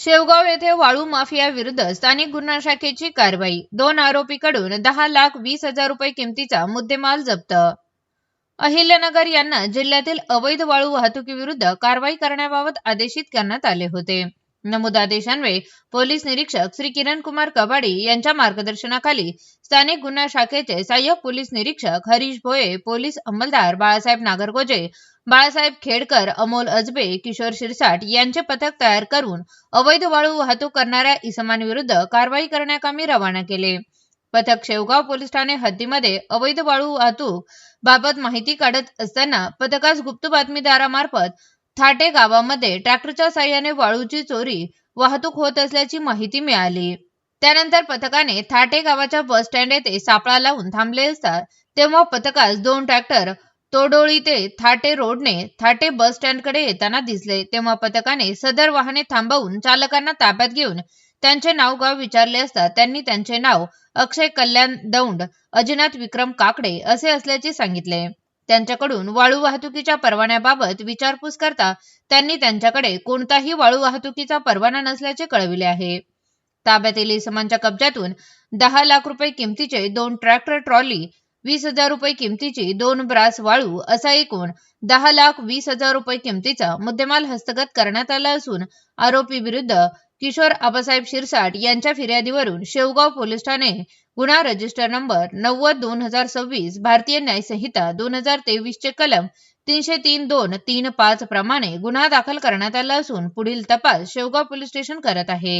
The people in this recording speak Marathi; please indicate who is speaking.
Speaker 1: शेवगाव येथे वाळू माफिया विरुद्ध स्थानिक गुन्हा शाखेची कारवाई. दोन आरोपीकडून दहा लाख वीस हजार रुपये किमतीचा मुद्देमाल जप्त. अहिल्यानगर यांना जिल्ह्यातील अवैध वाळू वाहतुकीविरुद्ध कारवाई करण्याबाबत आदेशित करण्यात आले होते. नमूद आदेशान्वये पोलीस निरीक्षक श्री किरण कुमार कबाडी यांच्या मार्गदर्शनाखाली स्थानिक गुन्हा शाखेचे सहाय्यक पोलीस निरीक्षक हरीश भोये पोलीस अंमलदार बाळासाहेब नागरगोजे बाळासाहेब खेडकर अमोल अजबे किशोर शिरसाट यांचे पथक तयार करून अवैध वाळू वाहतूक करणाऱ्या इसमांविरुद्ध कारवाई करण्याकामी रवाना केले. पथक शेवगाव पोलीस ठाणे हद्दीमध्ये अवैध वाळू वाहतूक बाबत माहिती काढत असताना पथकास गुप्त बातमीदारामार्फत थाटे गावामध्ये ट्रॅक्टरच्या साह्याने वाळूची चोरी वाहतूक होत असल्याची माहिती मिळाली. त्यानंतर पथकाने थाटे गावाच्या बस स्टँड येथे सापळा लावून थांबले असता तेव्हा पथकास दोन ट्रॅक्टर तोडोळी ते थाटे रोडने थाटे बस स्टँडकडे येताना दिसले. तेव्हा पथकाने सदर वाहने थांबवून चालकांना ताब्यात घेऊन त्यांचे नाव गाव विचारले असता त्यांनी त्यांचे नाव अक्षय कल्याण दौंड अजिनाथ विक्रम काकडे असे असल्याचे सांगितले. त्यांच्याकडून वाळू वाहतुकीच्या परवान्याबाबत विचारपूस करता त्यांनी त्यांच्याकडे कोणताही वाळू वाहतुकीचा परवाना नसल्याचे कळविले आहे. ताब्यातील इसमांच्या कब्जातून दहा लाख रुपये किमतीचे दोन ट्रॅक्टर ट्रॉली वीस हजार रुपये किमतीची दोन ब्रास वाळू असा एकूण दहा लाख वीस हजार रुपये किमतीचा मुद्देमाल हस्तगत करण्यात आला असून आरोपी विरुद्ध किशोर आबासाहेब शिरसाट यांच्या फिर्यादीवरून शेवगाव पोलीस ठाणे गुन्हा रजिस्टर नंबर नव्वद दोन हजार सव्वीस भारतीय न्यायसंहिता दोन हजार तेवीस चे कलम तीनशे तीन दोन तीन पाच प्रमाणे गुन्हा दाखल करण्यात आला असून पुढील तपास शेवगाव पोलीस स्टेशन करत आहे.